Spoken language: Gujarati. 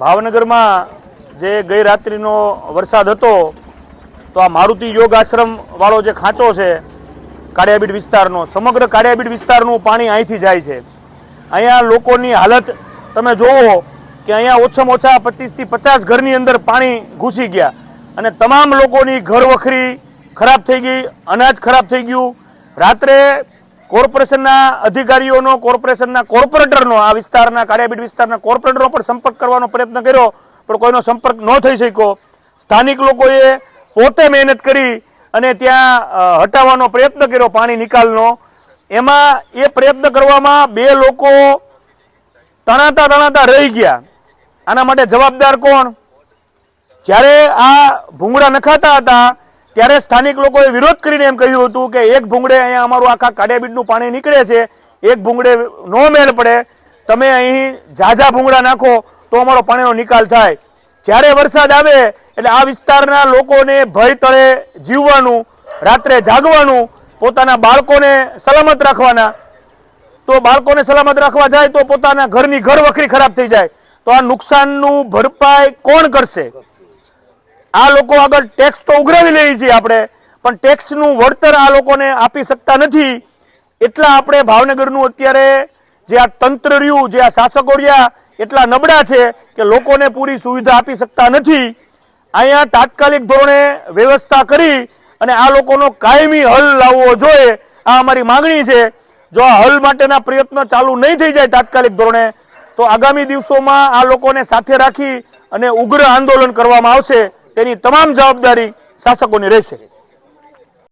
ભાવનગરમાં જે ગઈ રાત્રિનો વરસાદ હતો, તો આ મારુતિ યોગ આશ્રમ વાળો જે ખાંચો છે, કાળિયાબીડ વિસ્તારનો, સમગ્ર કાળિયાબીડ વિસ્તારનું પાણી અહીંથી જાય છે. અહીંયા લોકોની હાલત તમે જોવો કે અહીંયા ઓછામાં ઓછા પચીસથી પચાસ ઘરની અંદર પાણી ઘૂસી ગયા. અને તમામ લોકોની ઘર વખરી ખરાબ થઈ ગઈ, અનાજ ખરાબ થઈ ગયું. રાત્રે કોર્પોરેશનના અધિકારીઓનો, કોર્પોરેશનના કોર્પોરેટરનો, આ વિસ્તારના કાર્યાબીટ વિસ્તારના કોર્પોરેટરનો પણ સંપર્ક કરવાનો પ્રયત્ન કર્યો, પણ કોઈનો સંપર્ક ન થઈ શક્યો. સ્થાનિક લોકોએ પોતે મહેનત કરી અને ત્યાં હટાવવાનો પ્રયત્ન કર્યો પાણી નિકાલનો. એમાં એ પ્રયત્ન કરવામાં બે લોકો તણાતા તણાતા રહી ગયા. આના માટે જવાબદાર કોણ? જ્યારે આ ભૂંગળા નખાતા હતા ત્યારે સ્થાનિક લોકોએ વિરોધ કરીને એમ કહ્યું હતું કે એક ભૂંગળે અહીંયા અમારું આખા કાડિયાબીડનું પાણી નીકળે છે, એક ભૂંગળે નો મેળ પડે, તમે અહીં ઝાઝા ભૂંગળા નાખો તો અમારો પાણીનો નિકાલ થાય. જ્યારે વરસાદ આવે એટલે આ વિસ્તારના લોકોને ભય તળે જીવવાનું, રાત્રે જાગવાનું, પોતાના બાળકોને સલામત રાખવાના. તો બાળકોને સલામત રાખવા જાય તો પોતાના ઘરની ઘર વખરી ખરાબ થઈ જાય. તો આ નુકસાનનું ભરપાઈ કોણ કરશે? આ લોકો આગળ ટેક્સ તો ઉઘરાવી લઈએ છીએ આપણે, પણ ટેક્સનું વળતર આ લોકોને આપી શકતા નથી. એટલા આપણે ભાવનગરનું અત્યારે જે આ તંત્ર રહ્યું, જે આ શાસકો રહ્યા, એટલા નબળા છે કે લોકોને પૂરી સુવિધા આપી શકતા નથી. અહીંયા તાત્કાલિક ધોરણે વ્યવસ્થા કરી અને આ લોકોનો કાયમી હલ લાવવો જોઈએ. આ અમારી માંગણી છે. જો આ હલ માટેના પ્રયત્નો ચાલુ નહીં થઈ જાય તાત્કાલિક ધોરણે, તો આગામી દિવસોમાં આ લોકોને સાથે રાખી અને ઉગ્ર આંદોલન કરવામાં આવશે. તેની તમામ જવાબદારી શાસકોની રહેશે.